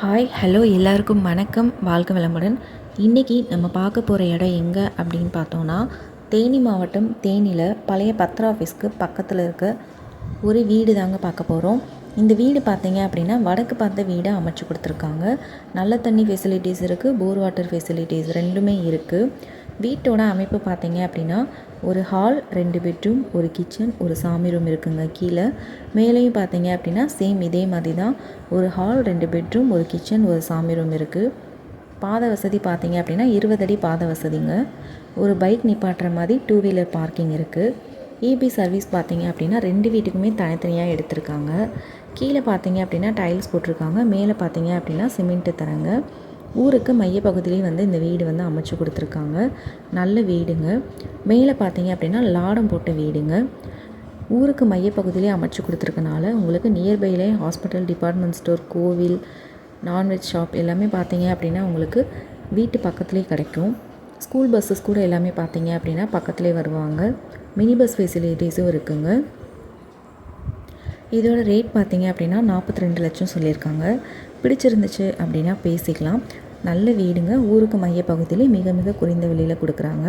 Hi hello எல்லாருக்கும் வணக்கம். வாழ்க வளமுடன். இன்றைக்கி நம்ம பார்க்க போகிற இடம் எங்கே அப்படின்னு பார்த்தோன்னா தேனி மாவட்டம் தேனியில் பழைய பத்திர ஆஃபீஸ்க்கு பக்கத்தில் இருக்க ஒரு வீடு தாங்க பார்க்க போகிறோம் இந்த வீடு பார்த்தீங்க அப்படின்னா வடக்கு பார்த்த வீடை அமைச்சு கொடுத்துருக்காங்க. நல்ல தண்ணி ஃபெசிலிட்டிஸ் இருக்குது போர் வாட்டர் ஃபெசிலிட்டிஸ் ரெண்டுமே இருக்குது வீட்டோட அமைப்பு பார்த்தீங்க அப்படின்னா ஒரு ஹால் ரெண்டு பெட்ரூம் ஒரு கிச்சன் ஒரு சாமி ரூம் இருக்குங்க கீழே. மேலேயும் பார்த்தீங்க அப்படின்னா சேம் இதே மாதிரி தான் ஒரு ஹால் ரெண்டு பெட்ரூம் ஒரு கிச்சன் ஒரு சாமி ரூம் இருக்குது பாத வசதி பார்த்தீங்க அப்படின்னா இருபது அடி பாத வசதிங்க. ஒரு பைக் நிப்பாட்டுற மாதிரி டூ வீலர் பார்க்கிங் இருக்குது இபி சர்வீஸ் பார்த்தீங்க அப்படின்னா ரெண்டு வீட்டுக்குமே தனித்தனியாக எடுத்திருக்காங்க. கீழே பார்த்தீங்க அப்படின்னா டைல்ஸ் போட்டிருக்காங்க. மேலே பார்த்தீங்க அப்படின்னா சிமெண்ட்டு தராங்க. ஊருக்கு மையப்பகுதியிலே வந்து இந்த வீடு வந்து அமைச்சு கொடுத்துருக்காங்க. நல்ல வீடுங்க. மேலே பார்த்தீங்க அப்படின்னா லாடம் போட்ட வீடுங்க. ஊருக்கு மையப்பகுதியிலே அமைச்சு கொடுத்துருக்கனால உங்களுக்கு நியர்பைலே ஹாஸ்பிட்டல் டிபார்ட்மெண்ட் ஸ்டோர் கோவில் நான்வெஜ் ஷாப் எல்லாமே பார்த்தீங்க அப்படின்னா உங்களுக்கு வீட்டு பக்கத்துலேயே கிடைக்கும். ஸ்கூல் பஸ்ஸஸ் கூட எல்லாமே பார்த்தீங்க அப்படின்னா பக்கத்துலேயே வருவாங்க. மினி பஸ் ஃபெசிலிட்டிஸும் இருக்குங்க. இதோட ரேட் பார்த்தீங்க அப்படின்னா நாற்பத்தி ரெண்டு லட்சம் சொல்லியிருக்காங்க. பிடிச்சிருந்துச்சு அப்படின்னா பேசிக்கலாம். நல்ல வீடுங்க. ஊருக்கு மையப்பகுதியிலே மிக மிக குறைந்த விலையில் கொடுக்குறாங்க.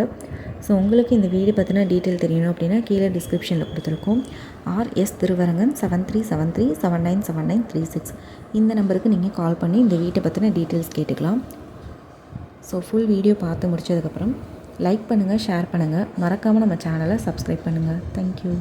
ஸோ உங்களுக்கு இந்த வீடு பற்றின டீட்டெயில் தெரியணும் அப்படின்னா கீழே டிஸ்கிரிப்ஷனில் கொடுத்துருக்கோம். RS Thiruvarangan seven three seven three seven nine seven nine three six இந்த நம்பருக்கு நீங்கள் கால் பண்ணி இந்த வீட்டை பற்றின டீட்டெயில்ஸ் கேட்டுக்கலாம். ஸோ ஃபுல் வீடியோ பார்த்து முடிச்சதுக்கப்புறம் லைக் பண்ணுங்கள் ஷேர் பண்ணுங்கள் மறக்காமல் நம்ம சேனலை சப்ஸ்கிரைப் பண்ணுங்கள் தேங்க்யூ